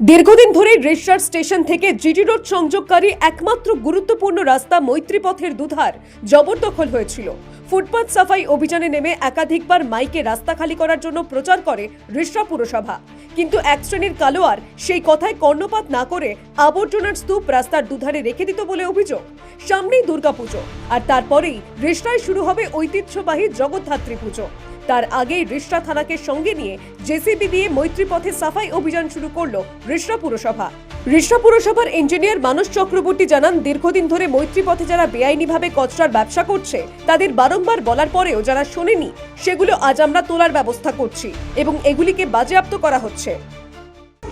দীর্ঘদিন ধরে রেশার স্টেশন থেকে জিটি রোড সংযোগকারী একমাত্র গুরুত্বপূর্ণ রাস্তা মৈত্রী পথের দুধার জবরদখল হয়েছিল। ফুটপাত সাফাই অভিযানে নেমে একাধিকবার মাইকে রাস্তা খালি করার জন্য প্রচার করে রিষড়া পুরসভা। কিন্তু এক শ্রেণির কালোয়ার সেই কথায় কর্ণপাত না করে আবর্জনার স্তূপ রাস্তার দুধারে রেখে দিত বলে অভিযোগ। সামনেই দুর্গাপুজো, আর তারপরেই রিষড়ায় শুরু হবে ঐতিহ্যবাহী জগদ্ধাত্রী পুজো। তার আগেই রিষড়া থানাকে সঙ্গে নিয়ে জেসিবি দিয়ে মৈত্রী পথে সাফাই অভিযান শুরু করল রিষড়া পুরসভা। রিষড়া পুরসভার ইঞ্জিনিয়ার মানস চক্রবর্তী জানান, দীর্ঘদিন ধরে মৈত্রী পথে যারা বেআইনিভাবে কচরার ব্যবসা করছে, তাদের বারংবার বলার পরেও যারা শোনেনি, সেগুলো আজ আমরা তোলার ব্যবস্থা করছি এবং এগুলিকে বাজেয়াপ্ত করা হচ্ছে।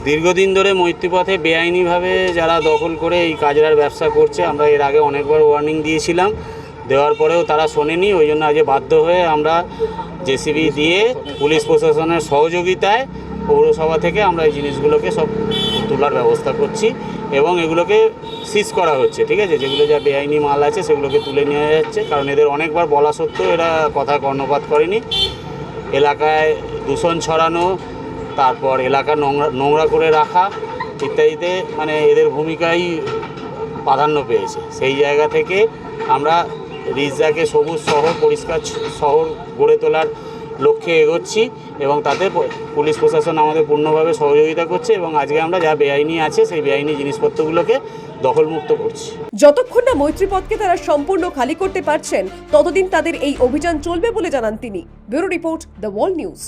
দীর্ঘদিন ধরে মৈত্রীপথে বেআইনিভাবে যারা দখল করে এই কাজরার ব্যবসা করছে, আমরা এর আগে অনেকবার ওয়ার্নিং দিয়েছিলাম। দেওয়ার পরেও তারা শোনেনি, ওই জন্য আজ বাধ্য হয়ে আমরা জেসিবি দিয়ে পুলিশ প্রশাসনের সহযোগিতায় পৌরসভা থেকে আমরা এই জিনিসগুলোকে সব তোলার ব্যবস্থা করছি এবং এগুলোকে সিজ করা হচ্ছে, ঠিক আছে? যেগুলো যা বেআইনি মাল আছে সেগুলোকে তুলে নেওয়া যাচ্ছে, কারণ এদের অনেকবার বলা সত্ত্বেও এরা কথা কর্ণপাত করেনি। এলাকায় দূষণ ছড়ানো, তারপর এলাকা নোংরা নোংরা করে রাখা ইত্যাদিতে মানে এদের ভূমিকাই প্রাধান্য পেয়েছে। সেই জায়গা থেকে আমরা রিজাকে সবুজ শহর, পরিষ্কার শহর গড়ে তোলার লক্ষ্যে এগোচ্ছি এবং তাতে পুলিশ প্রশাসন আমাদের পূর্ণভাবে সহযোগিতা করছে এবং আজকে আমরা যা বেআইনি আছে সেই বেআইনি জিনিসপত্রগুলোকে দখলমুক্ত করছি। যতক্ষণ না মৈত্রীপদকে তারা সম্পূর্ণ খালি করতে পারছেন, ততদিন তাদের এই অভিযান চলবে বলে জানান তিনি। Bureau report, the world news.